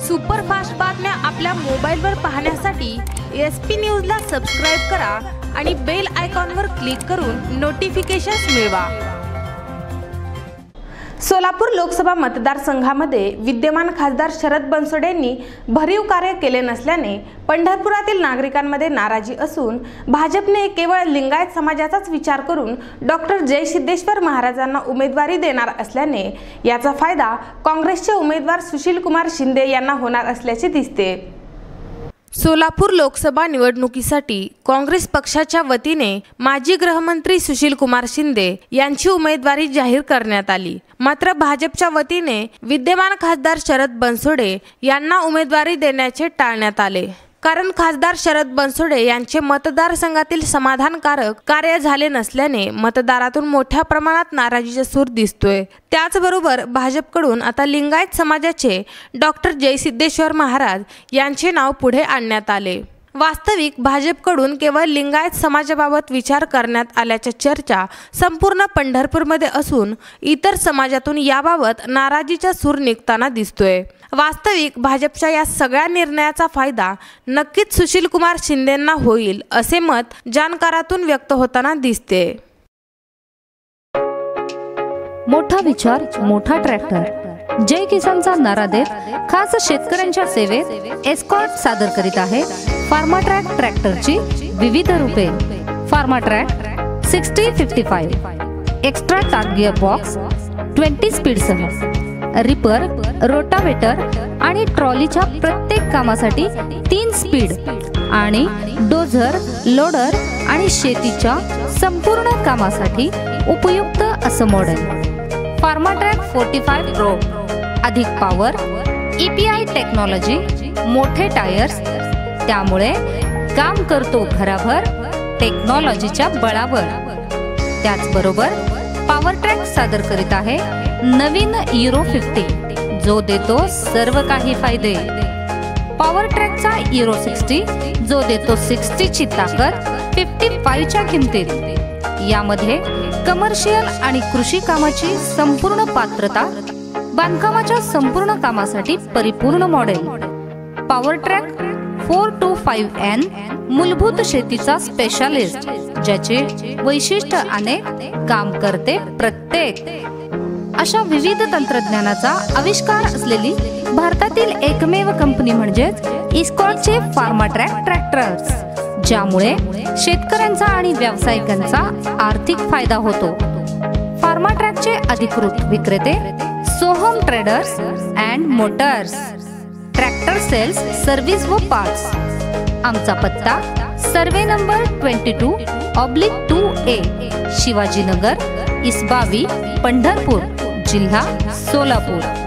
Superfast बातम्या आपल्या मोबाईलवर पाहण्यासाठी एस पी न्यूजला सबस्क्राईब करा आणि बेल आयकॉनवर क्लिक करून नोटिफिकेशन्स मिळवा. सोलापूर लोकसभा मतदारसंघामध्ये विद्यमान खासदार शरद बनसोडे यांनी भरीव कार्य केले नसल्याने पंढरपुरातील नागरिकांमध्ये नाराजी असून भाजपने केवळ लिंगायत समाजाचाच विचार करून डॉक्टर जय सिद्धेश्वर महाराजांना उमेदवारी देणार असल्याने याचा फायदा काँग्रेसचे उमेदवार सुशीलकुमार शिंदे यांना होणार असल्याचे दिसते. सोलापूर लोकसभा निवडणुकीसाठी काँग्रेस पक्षाच्या वतीने माजी गृहमंत्री सुशील कुमार शिंदे यांची उमेदवारी जाहीर करण्यात आली. मात्र भाजपच्या वतीने विद्यमान खासदार शरद बनसोडे यांना उमेदवारी देण्याचे टाळण्यात आले. कारण खासदार शरद बनसोडे यांचे मतदारसंघातील समाधानकारक कार्य झाले नसल्याने मतदारातून मोठ्या प्रमाणात नाराजीचा सूर दिसतोय. त्याचबरोबर भाजपकडून आता लिंगायत समाजाचे डॉक्टर जयसिद्धेश्वर महाराज यांचे नाव पुढे आणण्यात आले. वास्तविक भाजपकडून केवळ लिंगायत समाजाबाबत विचार करण्यात आल्याच्या चर्चा संपूर्ण पंढरपूरमध्ये असून इतर समाजातून याबाबत नाराजीचा सूर निघताना दिसतोय. वास्तविक भाजपच्या या सगळ्या निर्णयाचा फायदा नक्कीच सुशीलकुमार शिंदेंना होईल असे मत जाणकारातून व्यक्त होताना दिसते. मोठा विचार मोठा ट्रॅक्टर. जय किसानचा नारा देत खास शेतकऱ्यांच्या सेवेत एस्कॉर्ट सादर करीत आहे फार्माट्रॅक ट्रॅक्टरची विविध रूपे. Farmtrac sixty fifty five extra torque box twenty स्पीडसह reaper rotavator आणि ट्रॉलीच्या प्रत्येक कामासाठी तीन स्पीड आणि डोझर लोडर आणि शेतीच्या संपूर्ण कामासाठी उपयुक्त असं model Farmtrac forty five pro अधिक पॉवर ईपीआय टेक्नॉलॉजी मोठे टायर्स त्यामुळे काम करतो घराभर टेक्नॉलॉजीच्या बळावर. त्याचबरोबर पॉवर ट्रॅक सादर करीत आहे नवीन युरो फिफ्टी जो देतो सर्व काही फायदे. पॉवर ट्रॅकचा युरो सिक्स्टी जो देतो सिक्स्टीची ताकद फिफ्टी फाईव्हच्या किमतीत. यामध्ये कमर्शियल आणि कृषी कामाची संपूर्ण पात्रता बांधकामाच्या संपूर्ण कामासाठी परिपूर्ण model. Powertrac four two five N मूलभूत शेतीचा स्पेशालिस्ट ज्याचे वैशिष्ट्य अनेक काम करते प्रत्येक. अशा विविध तंत्रज्ञानाचा आविष्कार असलेली भारतातील एकमेव कंपनी म्हणजेच इस्कॉलचे फार्माट्रॅक ट्रॅक्टर्स ज्यामुळे शेतकऱ्यांचा आणि व्यावसायिकांचा आर्थिक फायदा होतो. फार्माट्रॅकचे अधिकृत विक्रेते Soham traders and motors tractor sales service व पार्ट्स आमचा पत्ता survey number twenty two oblique two A Shivajinagar Isbavi Pandharpur जिल्हा सोलापूर.